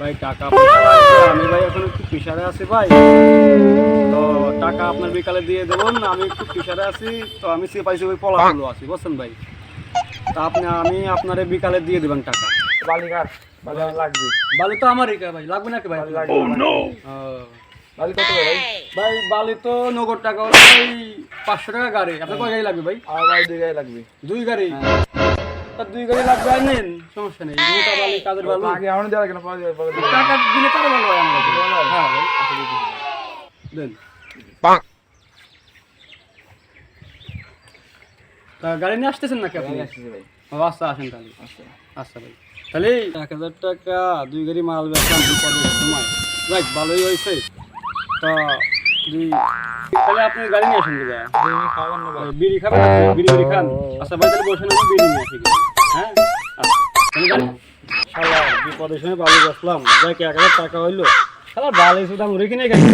ভাই টাকা আমি ভাই এখন একটু প্রেশারে আছি ভাই। তো টাকা আপনার বিকালে দিয়ে দেবেন আমি একটু প্রেশারে আছি। তো আমি সে পাইছি ওই পলাগুলো আছি বুঝছেন ভাই? তা আপনি আমি আপনার বিকালে দিয়ে দেবেন টাকা। বালিকার বালি লাগবে। বালি তো আমারই ভাই লাগবে না কি ভাই? বালি কত ভাই? ভাই বালি তো নগদ টাকা হলো পাঁচশো টাকা গাড়ি। আপনার কয় গাড়ি লাগবে ভাই? আমার বাড়ি দুই গাড়ি লাগবে। দুই গাড়ি? তা দুই গাড়ি লাগবে আর নেন সমস্যা নেই। মোটা বালি কাজের বালু? আগে দেওয়া কেন দেওয়া টাকা দিলে ভালো হয় আমার। হ্যাঁ ভাই দেন। তা গাড়ি নিয়ে আসতেছেন নাকি আপনি? ও, আচ্ছা আসেন তাহলে। আচ্ছা। আচ্ছা ভাই। তাহলে এক হাজার টাকা দুই গাড়ি মাল বেচলাম বিপদের সময়। যাক ভালোই হয়েছে। তা দুই তাহলে আপনি গাড়ি নিয়ে আসেন বিড়ি খাবেন বিড়ি বিড়ি খান। আচ্ছা ভাই তাহলে বসে নেব বিড়ি নিয়ে আসি। বিপদের সময় বালু বেচলাম যাক এক হাজার টাকা হইল। শালা বালি শুধু আমি নিয়ে গেছি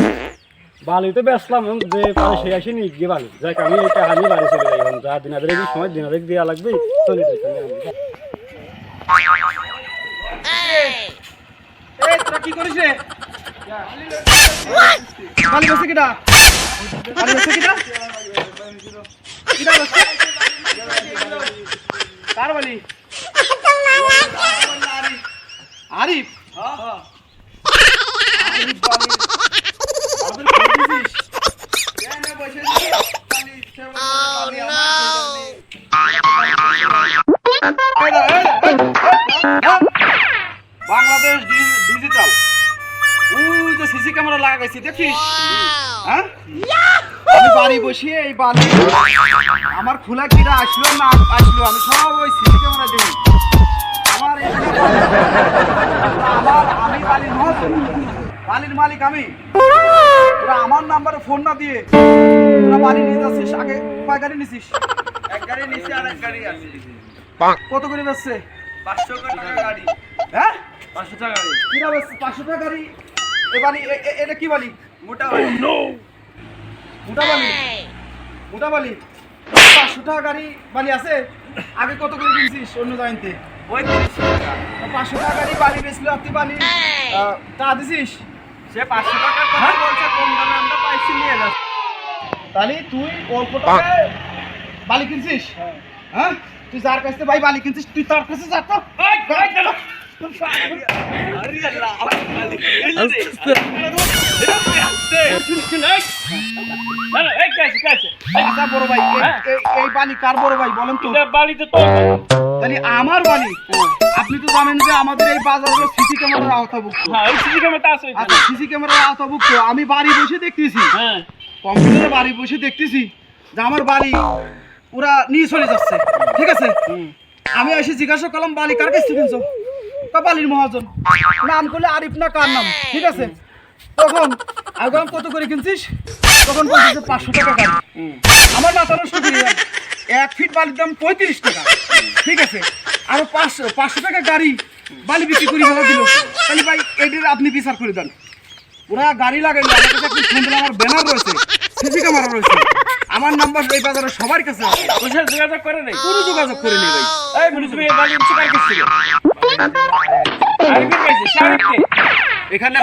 বালি তো বেচলাম, এখন যে পারে সে আসি আসেনি গিয়ে বালি। যাক আমি এটা আমি বাড়ি চলে যাই এখন। যা দিনাদের কি সময় দিনাদের দেওয়া লাগবে। চলে যাই। কি করিস রে? বালি বসে কিটা? বালি বসে কিটা? কিটা বসে কার বালি? এই। বাংলাদেশ ডিজিটাল। ওই যে সিসি ক্যামেরা লাগাইছি দেখিস? হ্যাঁ? আমি বাড়ি বসিয়ে এই বাড়ি আমার খোলা কিরা আসলো না আসলো আমি সব ওই সিসি ক্যামেরা দেখি। আমার আমার আমি বালির বালির মালিক আমি। তোরা আমার নাম্বারে ফোন না দিয়ে তোরা বাড়ি নিয়ে যাচ্ছিস আগে কয় গাড়ি নিছিস? এক গাড়ি নিছি আর এক গাড়ি আছে। কত করে বেচছে? পাঁচশো টাকা গাড়ি। হ্যাঁ? পাঁচশো টাকা গাড়ি। কিনা বেচছে? পাঁচশো টাকা গাড়ি। এ বালি এটা কি বালি? মোটা বালি। মোটা বালি। মোটা বালি। পাঁচশো টাকা গাড়ি বালি আছে। আগে কত করে কিনছিস অন্য জায়গাতে? পঁয়ত্রিশ পাঁচশো টাকা গাড়ি বালি বেচলো আর তুই বালি আহ, টাকা দিছিস? সে পাঁচশো টাকার কথা বলছে কম দামে আমরা পাইছি নিয়ে যাচ্ছি তাহলে তুই অল্প টাকায় বালি কিনছিস? হ্যাঁ? তুই যার কাছ থেকে ভাই বালি কিনছিস তুই তার কাছে যা তো। এই, এই, গেল। বড় ভাই এই- বালি কার বড় ভাই বলেন তো? তাহলে আমার আপনি তো জানেন যে আমাদের এই সিসি ক্যামেরার আওতাভুক্ত। আচ্ছা সিসি ক্যামেরার আওতাভুক্ত। আমি বাড়ি বসে দেখতেছি। কম্পিউটারে বাড়ি বসে দেখতেছি যে আমার বাড়ি ওরা নিয়ে চলে যাচ্ছে। ঠিক আছে? আমি এসে জিজ্ঞাসা করলাম বালি কার কাছ থেকে বালির মহাজন নাম করলে আরিফ না কার নাম? ঠিক আছে? তখন আগে আমি কত করে কিনছিস? তখন বলছিস পাঁচশো টাকা আমার মাথা নষ্ট। এক ফিট বালির দাম পঁয়ত্রিশ টাকা। ঠিক আছে? আর পাঁচশো পাঁচশো টাকা গাড়ি বালি বিক্রি করে ফেলা দিল। তাহলে ভাই এটির আপনি বিচার করে দেন। ওরা গাড়ি লাগাইলো আমার কাছে দিলে আমার ব্যানার রয়েছে সিসি ক্যামেরা রয়েছে। আমার নাম্বার এই বাজারে সবার কাছে আছে। কোনো যোগাযোগ করে নেই ভাই। এখানে।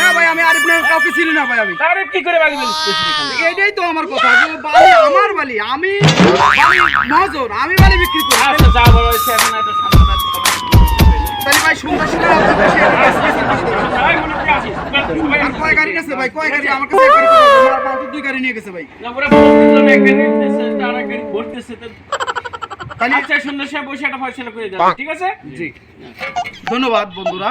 না ভাই আমি আরিফ নামের কাউকে চিনি না ভাই আমি। এটাই তো আমার কথা যে বালি আমার বালি আমি বালি মহাজন আমি বালি বিক্রি করি। তাহলে ভাই সুন্দর সুন্দর আপনার কাছে আর কয় গাড়ি গেছে ভাই? কয় গাড়ি আমার কাছে গাড়ি করে গাড়ি ভাই। তাহলে আচ্ছা সুন্দর সাহেব বসে একটা ফয়সলা করে দেন ঠিক আছে? জি। ধন্যবাদ বন্ধুরা।